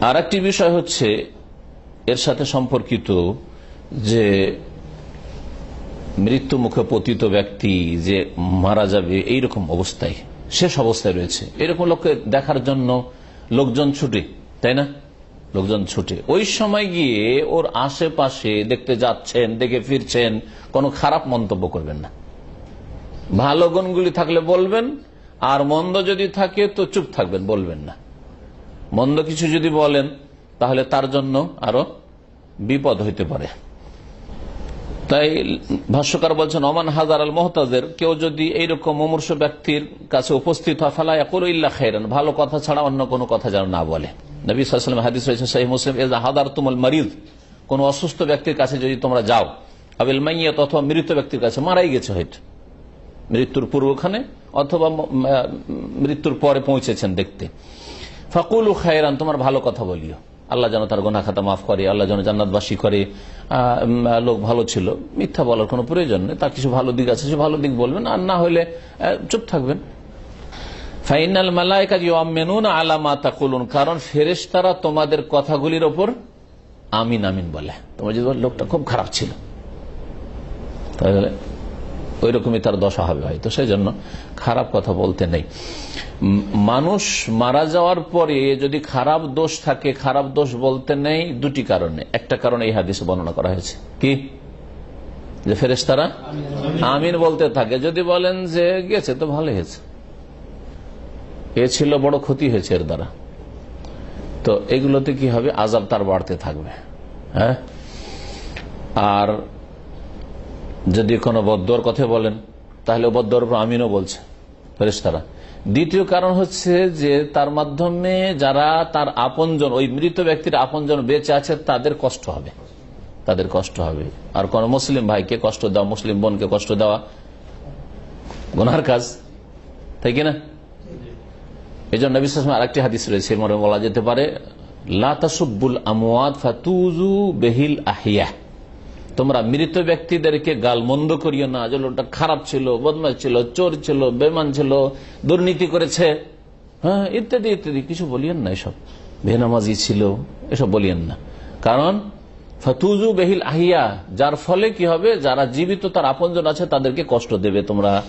আর একটি বিষয় হচ্ছে এর সাথে সম্পর্কিত যে মৃত্যু মুখে পতিত ব্যক্তি যে মারা যাবে, এইরকম অবস্থায়, শেষ অবস্থায় রয়েছে। এরকম লোককে দেখার জন্য লোকজন ছুটে, তাই না? লোকজন ছুটে। ওই সময় গিয়ে ওর আশেপাশে দেখতে যাচ্ছেন, দেখে ফিরছেন, কোনো খারাপ মন্তব্য করবেন না। ভালো গুণগুলি থাকলে বলবেন, আর মন্দ যদি থাকে তো চুপ থাকবেন, বলবেন না। মন্দ কিছু যদি বলেন, তাহলে তার জন্য আরও বিপদ হইতে পারে। তাই ভাষ্যকার বলছেন অমান হাজার আল মোহতাজের কেউ যদি এইরকম মুমূর্ষ ব্যক্তির কাছে উপস্থিত হয়, ফালা ইল্লা খেরেন ভালো কথা ছাড়া অন্য কোনো কথা যেন না বলে। নবী সাল্লাম হাদিস রয়েছে সাহি মুসলিম এজ হাদার তুমল মারিদ কোন অসুস্থ ব্যক্তির কাছে যদি তোমরা যাও, আবিল মাইয়াত অথবা মৃত ব্যক্তির কাছে, মারাই গেছে হয়তো। মৃত্যুর পূর্বখানে অথবা মৃত্যুর পরে পৌঁছেছেন দেখতে। ফাকুল খায়রান, তোমার ভালো কথা বলিও। আল্লাহ যেন তার গোনা খাতা মাফ করে, আল্লাহ যেন জান্নাতবাসী করে। লোক ভালো ছিল, মিথ্যা বলার কোনো প্রয়োজন নেই, তার কিছু ভালো দিক আছে, সে ভালো দিক বলবেন, আর না হলে চুপ থাকবেন। ফাইনাল মালায়কা মেনুন আলামা তাকুলুন, কারণ ফেরেস তারা তোমাদের কথাগুলির ওপর আমিন আমিন বলে। তোমার যদি লোকটা খুব খারাপ ছিল। তাহলে ওই রকমই তার দশা হবে হয়তো সেই জন্য খারাপ কথা বলতে নেই। মানুষ মারা যাওয়ার পরে যদি খারাপ দোষ থাকে, খারাপ দোষ বলতে নেই দুটি কারণে। একটা কারণে এই হাদিসে বর্ণনা করা হয়েছে। কি? যে ফেরেস তারা আমিন বলতে থাকে। যদি বলেন যে গেছে তো ভালো হয়েছে। এ ছিল বড় ক্ষতি হয়েছে এর দ্বারা। তো এগুলোতে কি হবে? আজাব তার বাড়তে থাকবে। হ্যাঁ? আর যদি কোনো বদ্দর কথা বলেন, তাহলে বদ্দর উপর আমিনও বলছে ফেরেস্তারা দ্বিতীয় কারণ হচ্ছে যে তার মাধ্যমে যারা তার আপনজন, ওই মৃত ব্যক্তির আপনজন বেঁচে আছে, তাদের কষ্ট হবে। তাদের কষ্ট হবে। আর কোন মুসলিম ভাইকে কষ্ট দেওয়া, মুসলিম বোনকে কষ্ট দেওয়া গোনার কাজ, তাই কিনা এই জন্য বিশ্বাস আরেকটি হাদিস রয়েছে মনে বলা যেতে পারে লাতাসুব্বুল আমওয়াদ ফাতুজু বেহিল আহিয়া। তোমরা মৃত ব্যক্তিদেরকে গাল মন্দ করিও না। যে লোকটা খারাপ ছিল বদমাস ছিল, চোর ছিল বেমান ছিল, দুর্নীতি করেছে। হ্যাঁ ইত্যাদি ইত্যাদি। কিছু বলিয়েন না এসব। বেনামাজি ছিল, এসব বলিয়েন না। কারণ ফতুজু বেহিল আহিয়া, যার ফলে কি হবে? যারা জীবিত, তার আপনজন আছে, তাদেরকে কষ্ট দেবে তোমরা।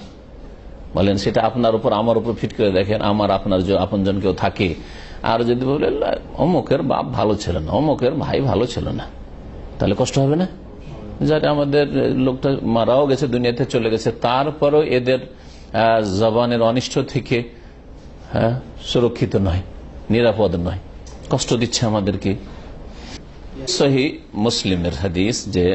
বলেন, সেটা আপনার উপর, আমার উপর ফিট করে দেখেন, আমার আপনার আপনজন কেউ থাকে। আর যদি বলে অমুকের বাপ ভালো ছিল না, অমুকের ভাই ভালো ছিল না, তাহলে কষ্ট হবে না? যারা আমাদের লোকটা মারাও গেছে, দুনিয়াতে চলে গেছে। তারপরও এদের জবানের অনিষ্ট থেকে হ্যাঁ সুরক্ষিত নয়, নিরাপদ নয়। কষ্ট দিচ্ছে আমাদেরকে। সহি মুসলিমের হাদিস যে